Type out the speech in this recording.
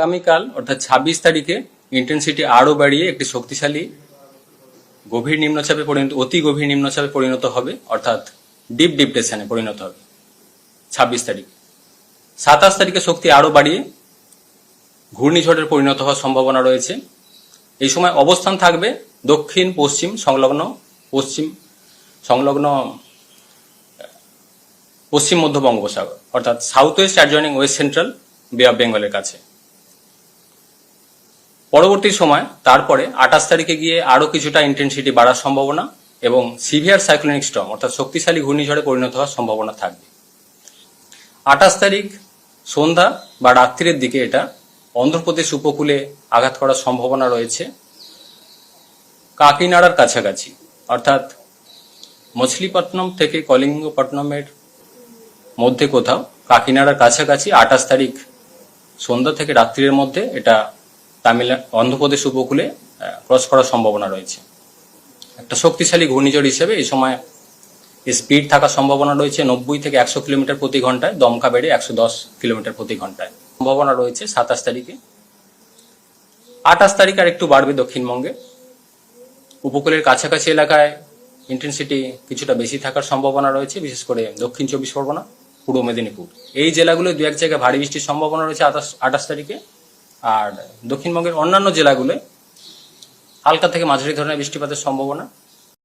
আগামীকাল, অর্থাৎ ছাব্বিশ তারিখে ইন্টেন্সিটি আরও বাড়িয়ে একটি শক্তিশালী গভীর নিম্নচাপে পরিণত, অতি গভীর নিম্নচাপে পরিণত হবে, অর্থাৎ ডিপ ডিপ্রেশনে পরিণত হবে, ছাব্বিশ তারিখ। সাতাশ তারিখে শক্তি আরও বাড়িয়ে ঘূর্ণিঝড়ের পরিণত হওয়ার সম্ভাবনা রয়েছে। এই সময় অবস্থান থাকবে দক্ষিণ, পশ্চিম সংলগ্ন পশ্চিম সংলগ্ন, পশ্চিম মধ্য বঙ্গোপসাগর, অর্থাৎ south west adjoining west central bay of বেঙ্গলের কাছে। পরবর্তী সময়, তারপরে আঠাশ তারিখে গিয়ে আরও কিছুটা ইন্টেন্সিটি বাড়ার সম্ভাবনা এবং সিভিয়ার সাইক্লোনিক স্টর্ম অর্থাৎ শক্তিশালী ঘূর্ণিঝড়ে পরিণত হওয়ার সম্ভাবনা থাকবে। আঠাশ তারিখ সন্ধ্যা বা রাত্রির দিকে এটা অন্ধ্রপ্রদেশ উপকূলে আঘাত করার সম্ভাবনা রয়েছে। কাকিনাড়ার কাছাকাছি, অর্থাৎ মছলিপট্টনম থেকে কলিঙ্গপট্টনমের মধ্যে কোথাও, কাকিনাড়ার কাছাকাছি আঠাশ তারিখ সন্ধ্যা থেকে রাত্রির মধ্যে এটা তামিল অন্ধ্রপ্রদেশ উপকূলে ক্রস করার সম্ভাবনা রয়েছে। একটা শক্তিশালী ঘূর্ণিঝড় হিসেবে এই সময় স্পিড থাকার সম্ভাবনা রয়েছে নব্বই থেকে একশো কিলোমিটার প্রতি ঘন্টায়, দমকা বেড়ে একশো দশ কিলোমিটার প্রতি ঘন্টায়। সম্ভাবনা রয়েছে সাতাশ তারিখে। আঠাশ তারিখ আর একটু বাড়বে দক্ষিণবঙ্গে। উপকূলের কাছাকাছি এলাকায় ইন্টেন্সিটি কিছুটা বেশি থাকার সম্ভাবনা রয়েছে, বিশেষ করে দক্ষিণ চব্বিশ পরগনা, পূর্ব মেদিনীপুর। এই জেলাগুলো দু এক জায়গায় ভারী বৃষ্টির সম্ভাবনা রয়েছে আঠাশ আঠাশ তারিখে। আর দক্ষিণবঙ্গের অন্যান্য জেলাগুলোয় হালকা থেকে মাঝারি ধরনের বৃষ্টিপাতের সম্ভাবনা